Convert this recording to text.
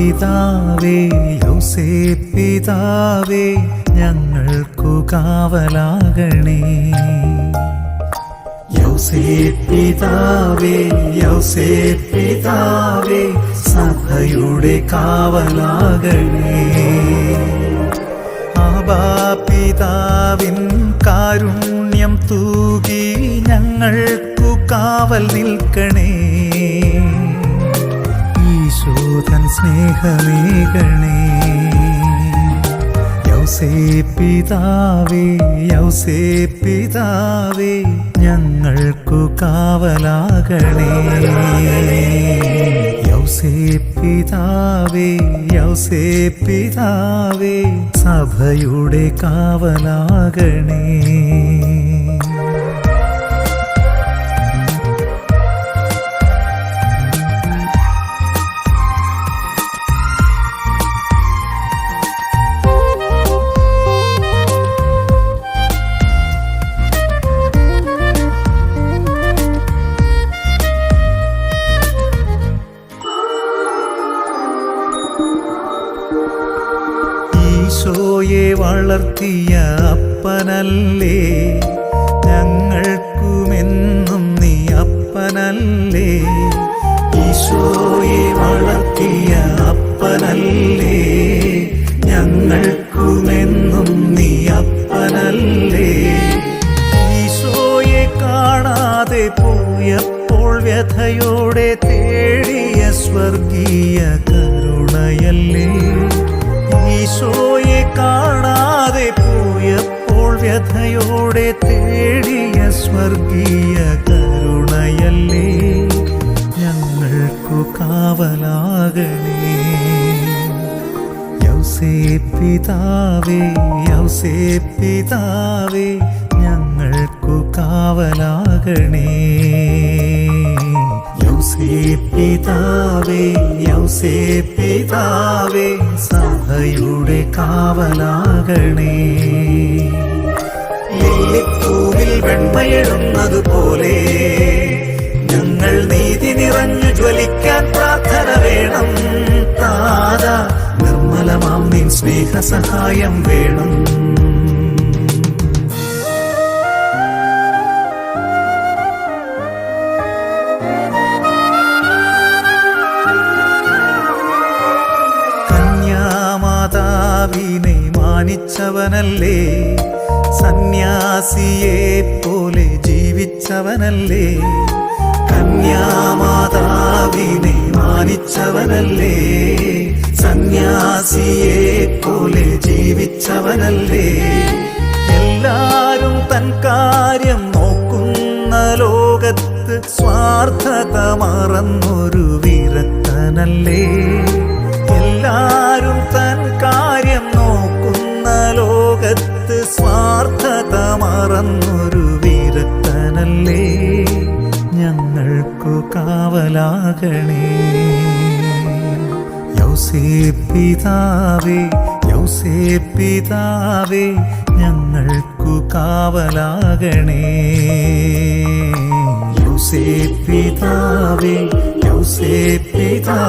പിതാവേ യൗസേ പിതാവേ ഞങ്ങൾക്കു കാവലാകണേ. യൗസേ പിതാവേ യൗസേ പിതാവേ സഭയുടെ കാവലാകണേ. ആബാ പിതാവിൻ കാരുണ്യം തൂകി ഞങ്ങൾക്കു കാവൽ നിൽക്കണേ. ഈശോധൻ സ്നേഹമേകണേ. യൗസേ പിതാവേ യൗസേ പിതാവേ ഞങ്ങൾക്കു കാവലാകണേ. യൗസേ പിതാവേ യൗസേ പിതാവേ സഭയുടെ കാവലാകണേ. ഈശോയെ വളർത്തിയ അപ്പനല്ലേ? ഞങ്ങൾക്കുമെന്നും നീ അപ്പനല്ലേ? ഈശോയെ വളർത്തിയ അപ്പനല്ലേ? ഞങ്ങൾക്കുമെന്നും നീ അപ്പനല്ലേ? ഈശോയെ കാണാതെ പോയപ്പോൾ വ്യഥയോടെ തേടിയ സ്വർഗീയ കരുണയല്ലേ? ഈശോയെ കാണാതെ പോയപ്പോൾ വ്യഥയോടെ തേടിയ സ്വർഗീയ കരുണയല്ലേ? ഞങ്ങൾക്കു കാവലാകണേ. യൗസേ പിതാവേ യൗസേ പിതാവേ ഞങ്ങൾക്കു കാവലാകണേ. യൗസേ പിതാവേ യൗസേ പിതാവേ സഭയുടെ കാവലാകണേ. ലില്ലിപ്പൂവിൽ വെണ്മയിടുന്നത് പോലെ ഞങ്ങൾ നീതി നിറഞ്ഞു ജ്വലിക്കാൻ പ്രാർത്ഥന വേണം. താത നിർമ്മലമാം നിൻ സ്നേഹസഹായം വേണം. മാനിച്ചവനല്ലേ സന്യാസിയെ പോലെ ജീവിച്ചവനല്ലേ? കന്യാമാതാവിനെ മാനിച്ചവനല്ലേ? സന്യാസിയെ പോലെ ജീവിച്ചവനല്ലേ? എല്ലാരും തൻ കാര്യം നോക്കുന്ന ലോകത്ത് സ്വാർത്ഥത മറന്നൊരു വിരക്തനല്ലേ? മറന്നൊരു വീരത്തനല്ലേ? ഞങ്ങൾക്കു കാവലാകണേ. യൗസേ പിതാവേ യൗസേ പിതാവേ ഞങ്ങൾക്കു കാവലാകണേ. യൗസേ പിതാവേ യൗസേ പിതാ